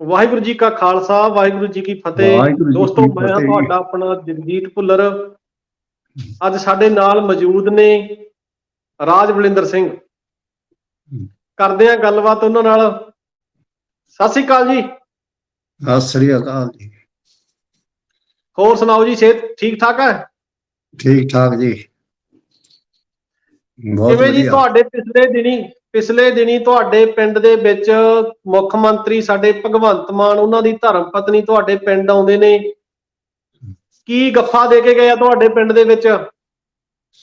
ਵਾਹਿਗੁਰੂ ਜੀ ਕਾ ਖਾਲਸਾ ਵਾਹਿਗੁਰੂ ਜੀ ਕੀ ਫਤਿਹ। ਦੋਸਤੋ ਮੈਂ। ਤੁਹਾਡਾ ਆਪਣਾ ਜਗਜੀਤ ਭੁੱਲਰ। ਅੱਜ ਸਾਡੇ ਨਾਲ ਮੌਜੂਦ ਨੇ ਰਾਜ ਬਲਿੰਦਰ ਸਿੰਘ। ਕਰਦੇ ਆ ਗੱਲਬਾਤ ਉਹਨਾਂ ਨਾਲ। ਸਤਿ ਸ੍ਰੀ ਅਕਾਲ ਜੀ। ਸਤਿ ਸ੍ਰੀ ਅਕਾਲ ਜੀ। ਹੋਰ ਸੁਣਾਓ ਜੀ ਸਿਹਤ ਠੀਕ ਠਾਕ ਹੈ? ਠੀਕ ਠਾਕ ਜੀ। ਬਹੁਤ ਕਿਵੇਂ ਜੀ ਤੁਹਾਡੇ ਪਿਛਲੇ ਦਿਨੀ ਪਿਛਲੇ ਦਿਨੀ ਤੁਹਾਡੇ ਪਿੰਡ ਦੇ ਵਿੱਚ ਮੁੱਖ ਮੰਤਰੀ ਸਾਡੇ ਭਗਵੰਤ ਮਾਨ ਉਹਨਾਂ ਦੀ ਧਰਮ ਪਤਨੀ ਤੁਹਾਡੇ ਪਿੰਡ ਆਉਂਦੇ ਨੇ। ਕੀ ਗੱਫਾ ਦੇ ਕੇ ਗਏ ਆ ਤੁਹਾਡੇ ਪਿੰਡ ਦੇ ਵਿੱਚ?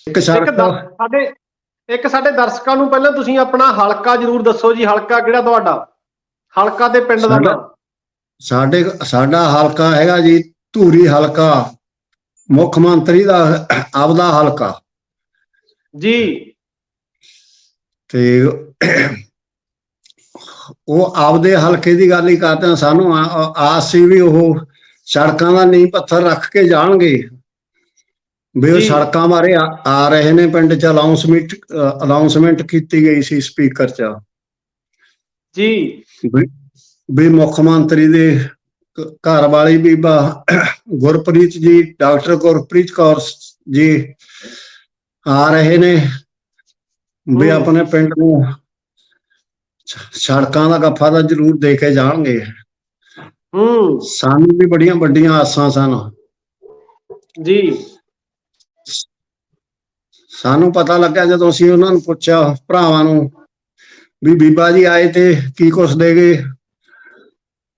ਇੱਕ ਸਾਡੇ ਇੱਕ ਸਾਡੇ ਦਰਸ਼ਕਾਂ ਨੂੰ ਪਹਿਲਾਂ ਤੁਸੀਂ ਆਪਣਾ ਹਲਕਾ ਜਰੂਰ ਦੱਸੋ ਜੀ ਹਲਕਾ ਕਿਹੜਾ ਤੁਹਾਡਾ? ਹਲਕਾ ਤੇ ਪਿੰਡ ਦਾ ਨਾਮ। ਸਾਡੇ ਸਾਡਾ ਹਲਕਾ ਹੈਗਾ ਜੀ ਧੂਰੀ ਹਲਕਾ ਮੁੱਖ ਮੰਤਰੀ ਦਾ ਆਪਦਾ ਹਲਕਾ। ਜੀ। ਤੇ ਉਹ ਆਪਦੇ ਹਲਕੇ ਦੀ ਗੱਲ ਹੀ ਕਰਦੇ ਆ ਸਾਨੂੰ ਆਸ ਸੀ ਵੀ ਉਹ ਸੜਕਾਂ ਦਾ ਨੀਂਹ ਪੱਥਰ ਰੱਖ ਕੇ ਜਾਣਗੇ। ਵੀ ਉਹ। ਸੜਕਾਂ ਬਾਰੇ ਆ ਰਹੇ ਨੇ ਪਿੰਡ ਚ ਅਨਾਉਂਸਮੈਂਟ ਅਨਾਉਂਸਮੈਂਟ ਕੀਤੀ ਗਈ ਸੀ ਸਪੀਕਰ ਚ। ਜੀ। ਵੀ- ਮੁੱਖ ਮੰਤਰੀ ਦੇ ਘਰ ਵਾਲੀ ਬੀਬਾ ਗੁਰਪ੍ਰੀਤ ਜੀ ਡਾਕਟਰ ਗੁਰਪ੍ਰੀਤ ਕੌਰ ਜੀ ਆ ਰਹੇ ਨੇ। ਵੀ। ਆਪਣੇ ਪਿੰਡ ਨੂੰ ਸੜਕਾਂ ਦਾ ਗੱਫਾ ਤਾਂ ਜ਼ਰੂਰ ਦੇ ਕੇ ਜਾਣਗੇ। ਹੂੰ। ਸਾਨੂੰ ਵੀ ਬੜੀਆਂ ਵੱਡੀਆਂ ਆਸਾਂ ਸਨ। ਜੀ। ਸਾਨੂੰ ਪਤਾ ਲੱਗਿਆ ਜਦੋਂ ਅਸੀਂ ਉਹਨਾਂ ਨੂੰ ਪੁੱਛਿਆ ਭਰਾਵਾਂ ਨੂੰ ਵੀ ਬੀਬਾ ਜੀ ਆਏ ਤੇ ਕੀ ਕੁਛ ਦੇ ਗਏ?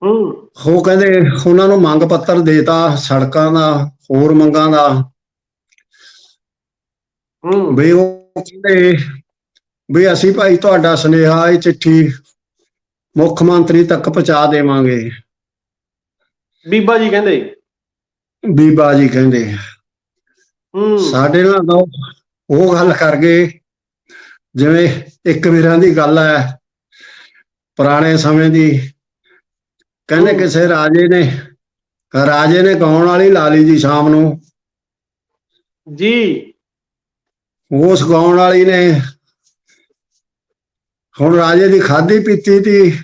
ਹੂੰ। ਉਹ ਕਹਿੰਦੇ ਉਹਨਾਂ ਨੂੰ ਮੰਗ ਪੱਤਰ ਦੇਤਾ ਸੜਕਾਂ ਦਾ ਹੋਰ ਮੰਗਾਂ ਦਾ। ਹੂੰ। ਵੀ ਉਹ ਕਹਿੰਦੇ ਵੀ ਅਸੀਂ ਭਾਈ ਤੁਹਾਡਾ ਸੁਨੇਹਾ ਇਹ ਚਿੱਠੀ ਮੁੱਖ ਮੰਤਰੀ ਤੱਕ ਪਹੁੰਚਾ ਦੇਵਾਂਗੇ। ਬੀਬਾ ਜੀ ਕਹਿੰਦੇ। ਬੀਬਾ ਜੀ ਕਹਿੰਦੇ। ਹੂੰ। ਸਾਡੇ ਨਾਲ ਤਾਂ ਉਹ ਗੱਲ ਕਰ ਗਏ। ਜਿਵੇਂ ਇੱਕ ਵੀਰਾਂ ਦੀ ਗੱਲ ਹੈ ਪੁਰਾਣੇ ਸਮੇਂ ਦੀ। ਕਹਿੰਦੇ। ਕਿਸੇ ਰਾਜੇ ਨੇ ਰਾਜੇ ਨੇ ਗਾਉਣ ਵਾਲੀ ਲਾ ਲਈ ਜੀ ਸ਼ਾਮ ਨੂੰ। ਜੀ। ਉਸ ਗਾਉਣ ਵਾਲੀ ਨੇ ਹੁਣ ਰਾਜੇ ਦੀ ਖਾਦੀ ਪੀਤੀ ਤੀ।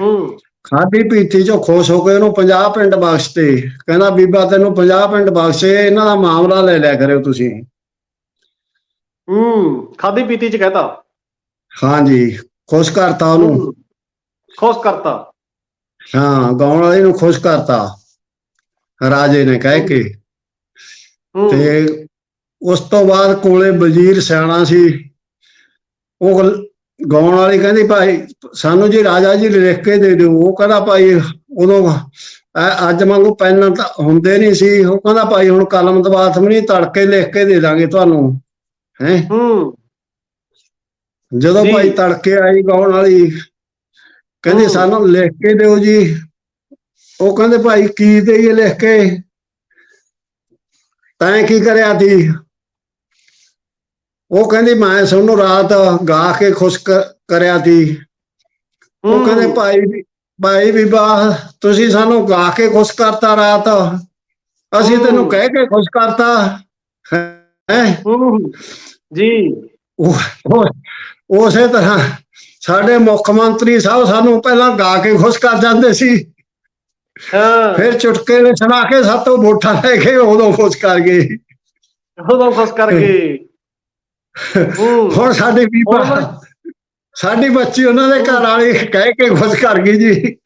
ਹੂੰ। ਖਾਦੀ ਪੀਤੀ ਚੋਂ ਖੁਸ਼ ਹੋ ਕੇ ਉਹਨੂੰ 50 ਪਿੰਡ ਬਖਸ਼ਤੇ। ਕਹਿੰਦਾ ਬੀਬਾ ਤੈਨੂੰ 50 ਪਿੰਡ ਬਖਸ਼ੇ ਇਹਨਾਂ ਦਾ ਮਾਮਲਾ ਲੈ ਲਿਆ ਕਰਿਓ ਤੁਸੀਂ। ਹੂੰ। ਖਾਦੀ ਪੀਤੀ ਚ ਕਹਤਾ। ਹਾਂਜੀ। ਖੁਸ਼ ਕਰਤਾ ਉਹਨੂੰ। ਖੁਸ਼ ਕਰਤਾ। ਹਾਂ ਗਾਉਣ ਵਾਲੇ ਨੂੰ ਖੁਸ਼ ਕਰਤਾ। ਰਾਜੇ ਨੇ ਕਹਿ ਕੇ। ਤੇ ਉਸ ਤੋਂ ਬਾਅਦ ਕੋਲੇ ਵਜ਼ੀਰ ਸਿਆਣਾ ਸੀ। ਉਹ ਗਾਉਣ ਵਾਲੀ ਕਹਿੰਦੀ ਭਾਈ ਸਾਨੂੰ ਜੀ ਰਾਜਾ ਜੀ ਲਿਖ ਕੇ ਦੇ ਦਿਓ ਉਹ ਕਹਿੰਦਾ ਭਾਈ ਉਦੋਂ ਅੱਜ ਵਾਂਗੂ ਪੈਨ ਤਾਂ ਹੁੰਦੇ ਨਹੀਂ ਸੀ ਉਹ ਕਹਿੰਦਾ ਭਾਈ ਹੁਣ ਕਲਮ ਦਬਾਤ ਵੀ ਨਹੀਂ ਤੜਕੇ ਲਿਖ ਕੇ ਦੇ ਦਾਂਗੇ ਤੁਹਾਨੂੰ ਹੈ ਹੂੰ ਜਦੋਂ। ਭਾਈ ਤੜਕੇ ਆਈ ਗਾਉਣ ਵਾਲੀ ਕਹਿੰਦੀ। ਸਾਨੂੰ ਲਿਖ ਕੇ ਦਿਓ ਜੀ ਉਹ ਕਹਿੰਦੇ ਭਾਈ ਕੀ ਦੇਈਏ ਲਿਖ ਕੇ ਤੈਂ ਕੀ ਕਰਿਆ ਸੀ ਉਹ ਕਹਿੰਦੀ ਮੈਂ ਤੁਹਾਨੂੰ ਰਾਤ ਗਾ ਕੇ ਖੁਸ਼ ਕਰਿਆ ਸੀ। ਉਹ। ਕਹਿੰਦੇ ਭਾਈ ਵੀ- ਭਾਈ ਬੀਬਾ ਤੁਸੀਂ ਸਾਨੂੰ ਗਾ ਕੇ ਖੁਸ਼ ਕਰਤਾ ਰਾਤ। ਅਸੀਂ। ਤੈਨੂੰ ਕਹਿ ਕੇ ਖੁਸ਼ ਕਰਤਾ। ਹੈ? ਜੀ। ਉਹ ਉਸੇ ਤਰ੍ਹਾਂ ਸਾਡੇ ਮੁੱਖ ਮੰਤਰੀ ਸਾਹਿਬ ਸਾਨੂੰ ਪਹਿਲਾਂ ਗਾ ਕੇ ਖੁਸ਼ ਕਰ ਜਾਂਦੇ ਸੀ। ਹਾਂ। ਫਿਰ ਚੁਟਕੇ ਨੇ ਸੁਣਾ ਕੇ ਸਾਤੋਂ ਵੋਟਾਂ ਲੈ ਕੇ ਉਦੋਂ ਖੁਸ਼ ਕਰ ਗਏ। ਉਦੋਂ ਖੁਸ਼ ਕਰਕੇ ਹੂੰ ਹੁਣ ਸਾਡੀ ਹੁਣ- ਸਾਡੀ ਬੱਚੀ ਉਹਨਾਂ ਦੇ ਘਰ ਵਾਲੀ ਕਹਿ ਕੇ ਖੁਸ਼ ਕਰ ਗਈ ਜੀ।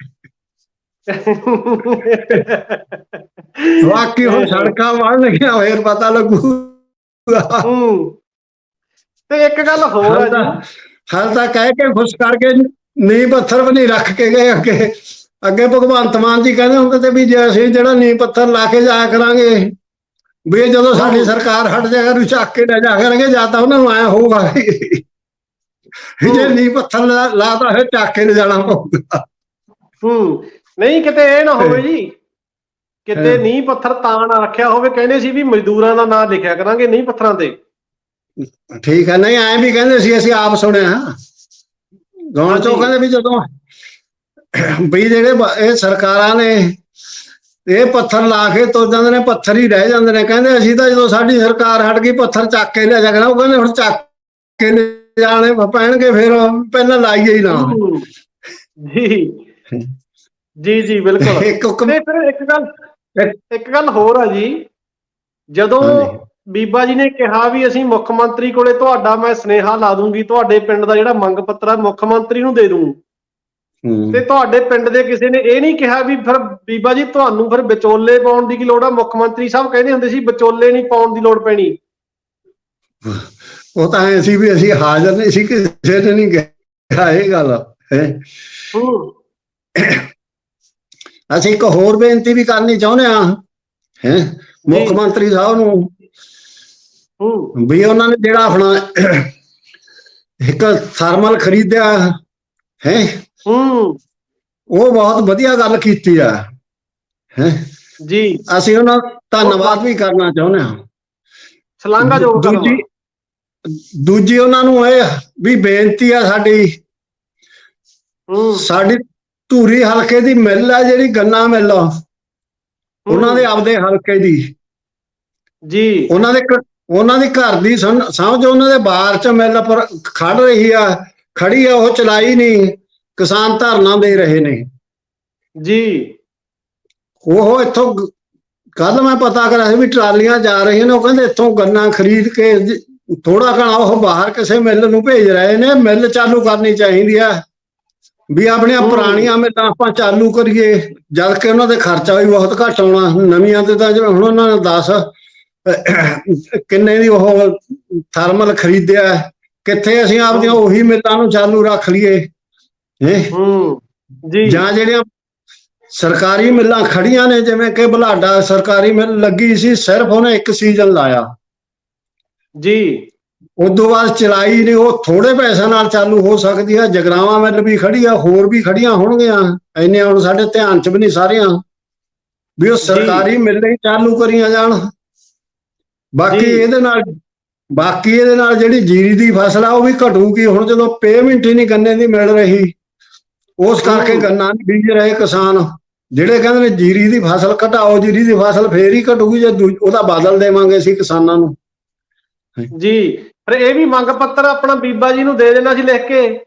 ਬਾਕੀ ਹੁਣ ਸੜਕਾਂ ਬਣ ਲੱਗੀਆਂ ਫੇਰ ਪਤਾ ਲੱਗੂਗਾ। ਹੂੰ। ਤੇ ਇੱਕ ਗੱਲ ਹੋਰ ਤਾਂ ਜੀ ਹਾਲ ਤਾਂ ਕਹਿ ਕੇ ਖੁਸ਼ ਕਰਕੇ ਨੀਂਹ ਪੱਥਰ ਵੀ ਨਹੀਂ ਰੱਖ ਕੇ ਗਏ ਅੱਗੇ। ਅੱਗੇ ਭਗਵੰਤ ਮਾਨ ਜੀ ਕਹਿੰਦੇ ਹੁੰਦੇ ਤੇ ਵੀ ਜੇ ਅਸੀਂ ਜਿਹੜਾ ਨੀਂਹ ਪੱਥਰ ਲਾ ਕੇ ਜਾਇਆ ਕਰਾਂਗੇ ਵੀ ਇਹ ਜਦੋਂ ਸਾਡੀ ਸਰਕਾਰ ਹਟ ਜਾਏਗਾ ਨੂੰ ਚੱਕ ਕੇ ਲੈ ਜਾ ਕਰਾਂਗੇ ਜਾਂ ਤਾਂ ਉਹਨਾਂ ਨੂੰ ਆਇਆ ਹੋਊਗਾ ਜੇ ਨੀਂਹ ਪੱਥਰ ਲਾਤਾ ਫਿਰ ਚੱਕ ਕੇ ਲੈ ਜਾਣਾ ਪਊਗਾ। ਹੂੰ। ਨਹੀਂ ਕਿਤੇ ਇਹ ਨਾ ਹੋਵੇ ਜੀ। ਕਿਤੇ। ਨੀਂਹ ਪੱਥਰ ਤਾਂ ਨਾ ਰੱਖਿਆ ਹੋਵੇ ਕਹਿੰਦੇ ਸੀ ਵੀ ਮਜ਼ਦੂਰਾਂ ਦਾ ਨਾਂ ਲਿਖਿਆ ਕਰਾਂਗੇ ਨੀਂਹ ਪੱਥਰਾਂ ਤੇ। ਠੀਕ ਹੈ ਨਹੀਂ ਐਂ ਵੀ ਕਹਿੰਦੇ ਸੀ ਅਸੀਂ ਆਪ ਸੁਣਿਆ। ਗਾਉਣ ਚੋਂ। ਕਹਿੰਦੇ ਵੀ ਜਦੋਂ ਵੀ ਜਿਹੜੇ ਇਹ ਸਰਕਾਰਾਂ ਨੇ ਇਹ ਪੱਥਰ ਲਾ ਕੇ ਤੁਰ ਜਾਂਦੇ ਨੇ ਪੱਥਰ ਹੀ ਰਹਿ ਜਾਂਦੇ ਨੇ ਕਹਿੰਦੇ ਅਸੀਂ ਤਾਂ ਜਦੋਂ ਸਾਡੀ ਸਰਕਾਰ ਹਟ ਗਈ ਪੱਥਰ ਚੱਕ ਕੇ ਲੈ ਜਾਣਾ ਉਹ ਕਹਿੰਦੇ ਹੁਣ ਚੱਕ ਕੇ ਲੈ ਜਾਣੇ ਪੈਣਗੇ ਫਿਰ ਪਹਿਲਾਂ ਲਾਈਏ ਹੀ ਨਾ। ਜੀ ਜੀ ਜੀ ਬਿਲਕੁਲ ਤੇ ਫਿਰ ਇੱਕ ਗੱਲ ਇੱਕ ਗੱਲ ਹੋਰ ਆ ਜੀ ਜਦੋਂ। ਬੀਬਾ ਜੀ ਨੇ ਕਿਹਾ ਵੀ ਅਸੀਂ ਮੁੱਖ ਮੰਤਰੀ ਕੋਲੇ ਤੁਹਾਡਾ ਮੈਂ ਸਨੇਹਾ ਲਾ ਦੂੰਗੀ ਤੁਹਾਡੇ ਪਿੰਡ ਦਾ ਜਿਹੜਾ ਮੰਗ ਪੱਤਰ ਆ ਮੁੱਖ ਮੰਤਰੀ ਨੂੰ ਦੇ ਦੂੰ। ਤੇ ਤੁਹਾਡੇ ਪਿੰਡ ਦੇ ਕਿਸੇ ਨੇ ਇਹ ਨਹੀਂ ਕਿਹਾ ਵੀ ਫਿਰ ਬੀਬਾ ਜੀ ਤੁਹਾਨੂੰ ਫਿਰ ਵਿਚੋਲੇ ਪਾਉਣ ਦੀ ਕੀ ਲੋੜ ਆ? ਮੁੱਖ ਮੰਤਰੀ ਸਾਹਿਬ ਕਹਿੰਦੇ ਹੁੰਦੇ ਸੀ ਵਿਚੋਲੇ ਨਹੀਂ ਪਾਉਣ ਦੀ ਲੋੜ ਪੈਣੀ। ਉਹ ਤਾਂ ਐਂ ਸੀ ਵੀ ਅਸੀਂ ਹਾਜ਼ਰ ਨਹੀਂ ਸੀ ਕਿਸੇ ਨੇ ਨਹੀਂ ਕਿਹਾ ਇਹ ਗੱਲ ਹੈ। ਅਸੀਂ ਇੱਕ ਹੋਰ ਬੇਨਤੀ ਵੀ ਕਰਨੀ ਚਾਹੁੰਦੇ ਆ ਹੈ ਮੁੱਖ। ਮੰਤਰੀ ਸਾਹਿਬ ਨੂੰ। ਵੀ ਉਹਨਾਂ ਨੇ ਜਿਹੜਾ ਆਪਣਾ ਇੱਕ ਥਰਮਲ ਖਰੀਦਿਆ ਹੈ ਹੂੰ। ਉਹ ਬਹੁਤ ਵਧੀਆ ਗੱਲ ਕੀਤੀ ਆ। ਹੈ? ਜੀ। ਅਸੀਂ ਉਹਨਾਂ ਧੰਨਵਾਦ ਵੀ ਕਰਨਾ ਚਾਹੁੰਦੇ ਹਾਂ। ਸ਼ਲਾਘਾ ਜੋ ਦੂਜੀ ਦੂਜੀ ਉਹਨਾਂ ਨੂੰ ਇਹ ਵੀ ਬੇਨਤੀ ਆ ਸਾਡੀ। ਸਾਡੀ ਧੂਰੀ ਹਲਕੇ ਦੀ ਮਿੱਲ ਆ ਜਿਹੜੀ ਗੰਨਾ ਮਿੱਲ। ਆ, ਉਹਨਾਂ ਦੇ ਆਪਦੇ ਹਲਕੇ ਦੀ। ਜੀ। ਉਹਨਾਂ ਦੇ ਉਹਨਾਂ ਦੀ ਘਰ ਦੀ ਸਮਝ ਸਮਝ ਉਹਨਾਂ ਦੇ ਬਾਹਰ ਚ ਮਿੱਲ ਪਰ ਖੜ ਰਹੀ ਆ। ਖੜੀ ਆ ਉਹ ਚਲਾਈ ਨਹੀਂ। ਕਿਸਾਨ ਧਰਨਾ ਦੇ ਰਹੇ ਨੇ। ਜੀ। ਉਹ ਇੱਥੋਂ ਕੱਲ ਮੈਂ ਪਤਾ ਕਰਿਆ ਸੀ ਵੀ ਟਰਾਲੀਆਂ ਜਾ ਰਹੀਆਂ ਨੇ ਉਹ ਕਹਿੰਦੇ ਇੱਥੋਂ ਗੰਨਾ ਖਰੀਦ ਕੇ ਥੋੜਾ ਘਣਾ ਉਹ ਬਾਹਰ ਕਿਸੇ ਮਿੱਲ ਨੂੰ ਭੇਜ ਰਹੇ ਨੇ ਮਿੱਲ ਚਾਲੂ ਕਰਨੀ ਚਾਹੀਦੀ ਆ। ਵੀ ਆਪਣੀਆਂ। ਪੁਰਾਣੀਆਂ ਮਿੱਲਾਂ ਆਪਾਂ ਚਾਲੂ ਕਰੀਏ ਜਦ ਕਿ ਉਹਨਾਂ ਦੇ ਖਰਚਾ ਵੀ ਬਹੁਤ ਘੱਟ ਆਉਣਾ ਨਵੀਆਂ ਤੇ ਤਾਂ ਜਿਵੇਂ ਹੁਣ ਉਹਨਾਂ ਨੇ 10 ਕਿੰਨੇ ਦੀ ਉਹ ਥਰਮਲ ਖਰੀਦਿਆ ਕਿੱਥੇ ਅਸੀਂ ਆਪਦੀਆਂ ਉਹੀ ਮਿੱਲਾਂ ਨੂੰ ਚਾਲੂ ਰੱਖ ਲਈਏ। ਹੈਂ ਹੂੰ ਜੀ। ਜਾਂ ਜਿਹੜੀਆਂ ਸਰਕਾਰੀ ਮਿੱਲਾਂ ਖੜੀਆਂ ਨੇ ਜਿਵੇਂ ਕਿ ਬਲਾਡਾ ਸਰਕਾਰੀ ਮਿੱਲ ਲੱਗੀ ਸੀ ਸਿਰਫ ਉਹਨੇ ਇੱਕ ਸੀਜ਼ਨ ਲਾਇਆ। ਜੀ। ਉਦੋਂ ਬਾਅਦ ਚਲਾਈ ਨਹੀਂ ਉਹ ਥੋੜੇ ਪੈਸਿਆਂ ਨਾਲ ਚਾਲੂ ਹੋ ਸਕਦੀ ਹੈ ਜਗਰਾਵਾਂ ਮਿੱਲ ਵੀ ਖੜੀ ਆ ਹੋਰ ਵੀ ਖੜੀਆਂ ਹੋਣਗੀਆਂ ਇੰਨੇ ਹੁਣ ਸਾਡੇ ਧਿਆਨ 'ਚ ਵੀ ਨਹੀਂ ਸਾਰੀਆਂ ਵੀ ਉਹ ਸਰਕਾਰੀ ਮਿੱਲਾਂ ਹੀ ਚਾਲੂ ਕਰੀਆਂ ਜਾਣ। ਬਾਕੀ। ਇਹਦੇ ਨਾਲ ਬਾਕੀ ਇਹਦੇ ਨਾਲ ਜਿਹੜੀ ਜੀਰੀ ਦੀ ਫਸਲ ਆ ਉਹ ਵੀ ਘਟੂਗੀ ਹੁਣ ਜਦੋਂ ਪੇਮੈਂਟ ਹੀ ਨਹੀਂ ਗੰਨੇ ਦੀ ਮਿਲ ਰਹੀ। ਉਸ ਕਰਕੇ। ਗੰਨਾ ਨਹੀਂ ਬੀਜ ਰਹੇ ਕਿਸਾਨ। ਜਿਹੜੇ ਕਹਿੰਦੇ ਨੇ ਜੀਰੀ ਦੀ ਫਸਲ ਘਟਾਓ ਜੀਰੀ ਦੀ ਫਸਲ ਫੇਰ ਹੀ ਘਟੂਗੀ ਜੇ ਉਹਦਾ ਬਦਲ ਦੇਵਾਂਗੇ ਅਸੀਂ ਕਿਸਾਨਾਂ ਨੂੰ। ਜੀ ਫਿਰ ਇਹ ਵੀ ਮੰਗ ਪੱਤਰ ਆਪਣਾ ਬੀਬਾ ਜੀ ਨੂੰ ਦੇ ਦੇਣਾ ਸੀ ਲਿਖ ਕੇ।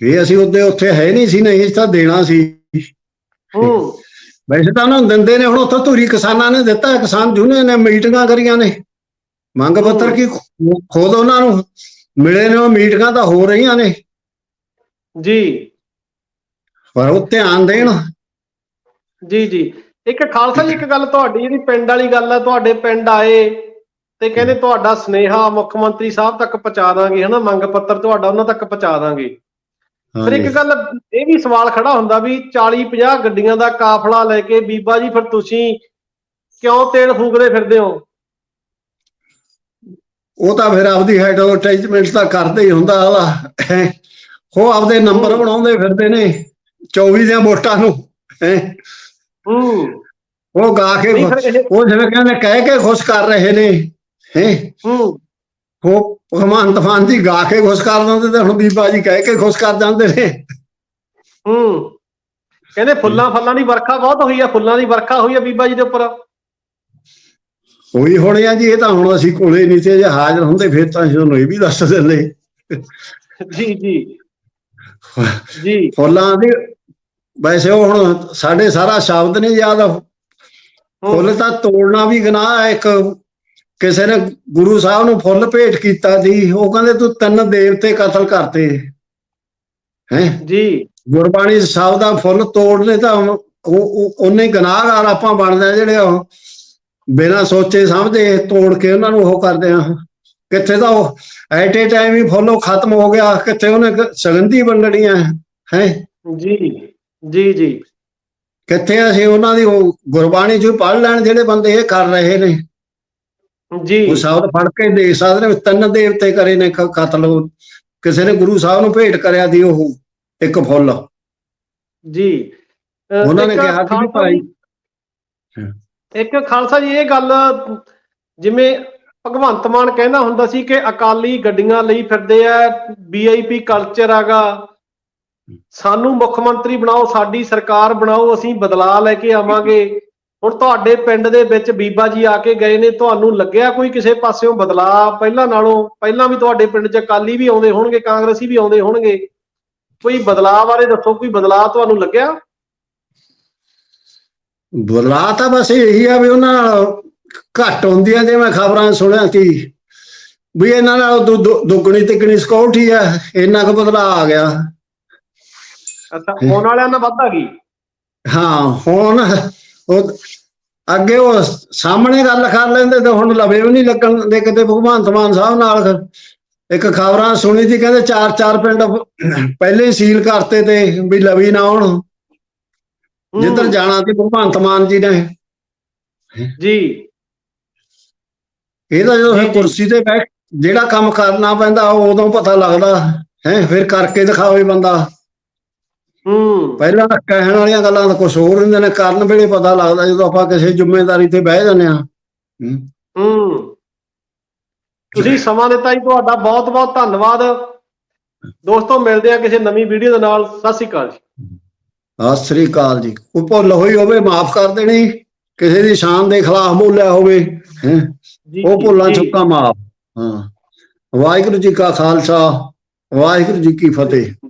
ਇਹ ਅਸੀਂ ਉਹਦੇ ਉੱਥੇ ਹੈ ਨਹੀਂ ਸੀ ਨਹੀਂ ਤਾਂ ਦੇਣਾ ਸੀ। ਹੂੰ। ਵੈਸੇ ਤਾਂ ਉਹਨਾਂ ਨੂੰ ਦਿੰਦੇ ਨੇ ਹੁਣ ਉੱਥੇ ਧੂਰੀ ਕਿਸਾਨਾਂ ਨੇ ਦਿੱਤਾ ਕਿਸਾਨ ਯੂਨੀਅਨ ਨੇ ਮੀਟਿੰਗਾਂ ਕਰੀਆਂ ਨੇ। ਮੰਗ ਪੱਤਰ ਕੀ ਖੁਦ ਉਹਨਾਂ ਨੂੰ ਮਿਲੇ ਨੇ ਉਹ ਮੀਟਿੰਗਾਂ ਤਾਂ ਹੋ ਰਹੀਆਂ ਨੇ। ਜੀ। ਪਰ ਉਹ ਧਿਆਨ ਦੇਣ। ਜੀ ਜੀ। ਇੱਕ ਖਾਲਸਾ ਜੀ ਇੱਕ ਗੱਲ ਤੁਹਾਡੀ ਜਿਹੜੀ ਪਿੰਡ ਵਾਲੀ ਗੱਲ ਆ ਤੁਹਾਡੇ ਪਿੰਡ ਆਏ ਤੇ ਕਹਿੰਦੇ ਤੁਹਾਡਾ ਸਨੇਹਾ ਮੁੱਖ ਮੰਤਰੀ ਸਾਹਿਬ ਤੱਕ ਪਹੁੰਚਾ ਦਾਂਗੇ ਹਨਾ? ਮੰਗ ਪੱਤਰ ਤੁਹਾਡਾ ਉਹਨਾਂ ਤੱਕ ਪਹੁੰਚਾ ਦਾਂਗੇ। ਫਿਰ ਇੱਕ। ਗੱਲ ਇਹ ਵੀ ਸਵਾਲ ਖੜਾ ਹੁੰਦਾ ਵੀ 40 50 ਗੱਡੀਆਂ ਦਾ ਕਾਫਲਾ ਲੈ ਕੇ ਬੀਬਾ ਜੀ ਫਿਰ ਤੁਸੀਂ ਕਿਉਂ ਤੇਲ ਫੂਕਦੇ ਫਿਰਦੇ ਹੋ? ਉਹ ਤਾਂ ਫਿਰ ਆਪਦੀ ਐਡਵਰਟਾਈਜ਼ਮੈਂਟ ਤਾਂ ਕਰਦੇ ਹੀ ਹੁੰਦਾ ਹੈਂ। ਉਹ ਆਪਦੇ ਨੰਬਰ ਬਣਾਉਂਦੇ ਫਿਰਦੇ ਨੇ। 24 ਦੀਆਂ ਵੋਟਾਂ ਨੂੰ ਹੈਂ। ਹੂੰ। ਉਹ ਗਾ ਕੇ ਉਹ ਜਿਵੇਂ ਕਹਿੰਦੇ ਕਹਿ ਕੇ ਖੁਸ਼ ਕਰ ਰਹੇ ਨੇ ਹੈ? ਹੂੰ। ਉਹ ਭਗਵਾਨ ਤਫਾਨ ਜੀ ਗਾ ਕੇ ਖੁਸ਼ ਕਰ ਦਿੰਦੇ ਤੇ ਹੁਣ ਬੀਬਾ ਜੀ ਕਹਿ ਕੇ ਖੁਸ਼ ਕਰ ਜਾਂਦੇ ਨੇ। ਹੂੰ। ਕਹਿੰਦੇ ਫੁੱਲਾਂ ਫੱਲਾਂ ਦੀ ਵਰਖਾ ਬਹੁਤ ਹੋਈ ਆ ਫੁੱਲਾਂ ਦੀ ਵਰਖਾ ਹੋਈ ਆ ਬੀਬਾ ਜੀ ਦੇ ਉੱਪਰ। ਹੋਈ ਹੋਣੀ ਆ ਜੀ ਇਹ ਤਾਂ ਹੁਣ ਅਸੀਂ ਕੋਲੇ ਨਹੀਂ ਤੇ ਜੇ ਹਾਜ਼ਰ ਹੁੰਦੇ ਫਿਰ ਤਾਂ ਤੁਹਾਨੂੰ ਇਹ ਵੀ ਦੱਸ ਦਿੰਦੇ। ਜੀ ਜੀ। ਜੀ। ਫੁੱਲਾਂ ਦੀ ਵੈਸੇ ਉਹ ਹੁਣ ਸਾਡੇ ਸਾਰਾ ਸ਼ਬਦ ਨਹੀਂ ਯਾਦ ਫੁੱਲ ਤਾਂ ਤੋੜਨਾ ਵੀ ਗੁਨਾਹ ਹੈ ਇੱਕ ਕਿਸੇ ਨੇ ਗੁਰੂ ਸਾਹਿਬ ਨੂੰ ਫੁੱਲ ਭੇਟ ਕੀਤਾ ਸੀ ਉਹ ਕਹਿੰਦੇ ਤੂੰ ਤਿੰਨ ਦੇਵਤੇ ਕਤਲ ਕਰਤੇ। ਹੈ? ਜੀ। ਗੁਰਬਾਣੀ ਸਾਹਿਬ ਦਾ ਫੁੱਲ ਤੋੜਨੇ ਤਾਂ ਉਹ ਉਹ- ਉਹਨੇ ਗੁਨਾਹਗਾਰ ਆਪਾਂ ਬਣਦੇ ਆ ਜਿਹੜੇ ਉਹ ਬਿਨਾਂ ਸੋਚੇ ਸਮਝੇ ਤੋੜ ਕੇ ਉਹਨਾਂ ਨੂੰ ਉਹ ਕਰਦੇ ਆ। ਕਿੱਥੇ ਤਾਂ ਉਹ ਐਟ ਏ ਟਾਈਮ ਹੀ ਫੁੱਲ ਖਤਮ ਹੋ ਗਿਆ ਕਿੱਥੇ ਉਹਨੇ ਸੁਗੰਧੀ ਵੰਡਣੀਆਂ ਹੈ? ਜੀ। ਜੀ ਜੀ। ਕਿੱਥੇ ਅਸੀਂ ਉਹਨਾਂ ਦੀ ਉਹ ਗੁਰਬਾਣੀ ਚ ਪੜ੍ਹ ਲੈਣ ਜਿਹੜੇ ਬੰਦੇ ਇਹ ਕਰ ਰਹੇ ਨੇ। ਜੀ। ਉਹ ਸ਼ਬਦ ਫੜ ਕੇ ਦੇਖ ਸਕਦੇ ਨੇ ਤਿੰਨ ਦੇਵਤੇ ਕਰੇ ਨੇ ਕਤਲ। ਕਿਸੇ ਨੇ ਗੁਰੂ ਸਾਹਿਬ ਨੂੰ ਭੇਟ ਕਰਿਆ ਦੀ ਉਹ ਇੱਕ ਫੁੱਲ। ਜੀ। ਉਹਨਾਂ ਨੇ ਕਿਹਾ ਕਿ ਭਾਈ ਇੱਕ ਖਾਲਸਾ ਜੀ ਇਹ ਗੱਲ ਜਿਵੇਂ ਭਗਵੰਤ ਮਾਨ ਕਹਿੰਦਾ ਹੁੰਦਾ ਸੀ ਕਿ ਅਕਾਲੀ ਗੱਡੀਆਂ ਲਈ ਫਿਰਦੇ ਆ ਵੀਆਈਪੀ ਕਲਚਰ ਆਗਾ। ਸਾਨੂੰ ਮੁੱਖ ਮੰਤਰੀ ਬਣਾਓ, ਸਾਡੀ ਸਰਕਾਰ ਬਣਾਓ, ਅਸੀਂ ਬਦਲਾਅ ਲੈ ਕੇ ਆਵਾਂਗੇ। ਹੁਣ ਤੁਹਾਡੇ ਪਿੰਡ ਦੇ ਵਿੱਚ ਬੀਬਾ ਜੀ ਆ ਕੇ ਗਏ ਨੇ, ਤੁਹਾਨੂੰ ਲੱਗਿਆ ਕੋਈ ਕਿਸੇ ਪਾਸਿਓਂ ਬਦਲਾਅ? ਪਹਿਲਾਂ ਨਾਲੋਂ, ਪਹਿਲਾਂ ਵੀ ਤੁਹਾਡੇ ਪਿੰਡ 'ਚ ਅਕਾਲੀ ਵੀ ਆਉਂਦੇ ਹੋਣਗੇ, ਕਾਂਗਰਸੀ ਵੀ ਆਉਂਦੇ ਹੋਣਗੇ। ਕੋਈ ਬਦਲਾਅ ਬਾਰੇ ਦੱਸੋ, ਕੋਈ ਬਦਲਾਅ ਤੁਹਾਨੂੰ ਲੱਗਿਆ? ਬਦਲਾਅ ਤਾਂ ਬਸ ਇਹੀ ਆ ਵੀ ਉਹਨਾਂ ਨਾਲ ਘੱਟ ਆਉਂਦੀ ਆ ਜੇ ਮੈਂ ਖਬਰਾਂ ਸੁਣਿਆ ਸੀ। ਵੀ ਇਹਨਾਂ ਨਾਲ ਦੁ- ਦੁੱਗਣੀ ਤਿੱਗਣੀ ਸਿਕਿਉਰਿਟੀ ਆ, ਇੰਨਾ ਕੁ ਬਦਲਾਅ ਆ ਗਿਆ। ਅੱਛਾ ਆਉਣ ਵਾਲਿਆਂ ਨਾਲ ਵੱਧ ਆ ਗਈ? ਹਾਂ ਹੁਣ ਉਹ ਅੱਗੇ ਉਹ ਸਾਹਮਣੇ ਗੱਲ ਕਰ ਲੈਂਦੇ ਤੇ ਹੁਣ ਲਵੇ ਵੀ ਨਹੀਂ ਲੱਗਣ ਦੇ ਕਿਤੇ ਭਗਵੰਤ ਮਾਨ ਸਾਹਿਬ ਨਾਲ ਇੱਕ ਖਬਰਾਂ ਸੁਣੀ ਸੀ ਕਹਿੰਦੇ ਚਾਰ ਚਾਰ ਪਿੰਡ ਪਹਿਲੇ ਹੀ ਸੀਲ ਕਰਤੇ ਤੇ ਵੀ ਲਵੀ ਨਾ ਆਉਣ। ਜਿੱਧਰ ਜਾਣਾ ਸੀ ਭਗਵੰਤ ਮਾਨ ਜੀ ਨੇ। ਜੀ। ਇਹ ਤਾਂ ਜਦੋਂ ਫਿਰ। ਕੁਰਸੀ ਤੇ ਬੈਠ ਜਿਹੜਾ ਕੰਮ ਕਰਨਾ ਪੈਂਦਾ ਉਦੋਂ ਪਤਾ ਲੱਗਦਾ ਹੈ ਫਿਰ ਕਰਕੇ ਦਿਖਾਵੇ ਬੰਦਾ। ਹੂੰ। ਪਹਿਲਾਂ ਕਹਿਣ ਵਾਲੀਆਂ ਗੱਲਾਂ ਤਾਂ ਕੁਝ ਹੋਰ ਹੁੰਦੇ ਨੇ ਕਰਨ ਵੇਲੇ ਪਤਾ ਲੱਗਦਾ ਜਦੋਂ ਆਪਾਂ ਕਿਸੇ ਜ਼ਿੰਮੇਵਾਰੀ ਤੇ ਬਹਿ ਜਾਂਦੇ ਆ ਹੂੰ। ਤੁਸੀਂ ਸਮਾਂ ਦਿੱਤਾ ਜੀ ਤੁਹਾਡਾ ਬਹੁਤ ਬਹੁਤ ਧੰਨਵਾਦ। ਦੋਸਤੋ ਮਿਲਦੇ ਆ ਕਿਸੇ ਨਵੀਂ ਵੀਡੀਓ ਦੇ ਨਾਲ। ਸਤਿ ਸ਼੍ਰੀ ਅਕਾਲ ਜੀ। ਸਤਿ ਸ੍ਰੀ ਅਕਾਲ ਜੀ। ਕੋਈ ਭੁੱਲ ਹੋਈ ਹੋਵੇ ਮਾਫ ਕਰ ਦੇਣੀ। ਕਿਸੇ ਦੀ ਸ਼ਾਨ ਦੇ ਖਿਲਾਫ ਬੋਲਿਆ ਹੋਵੇ ਉਹ ਭੁੱਲਾਂ। ਚੁੱਕਾ ਮਾਫ। ਹਾਂ। ਵਾਹਿਗੁਰੂ ਜੀ ਕਾ ਖਾਲਸਾ ਵਾਹਿਗੁਰੂ ਜੀ ਕੀ ਫਤਿਹ।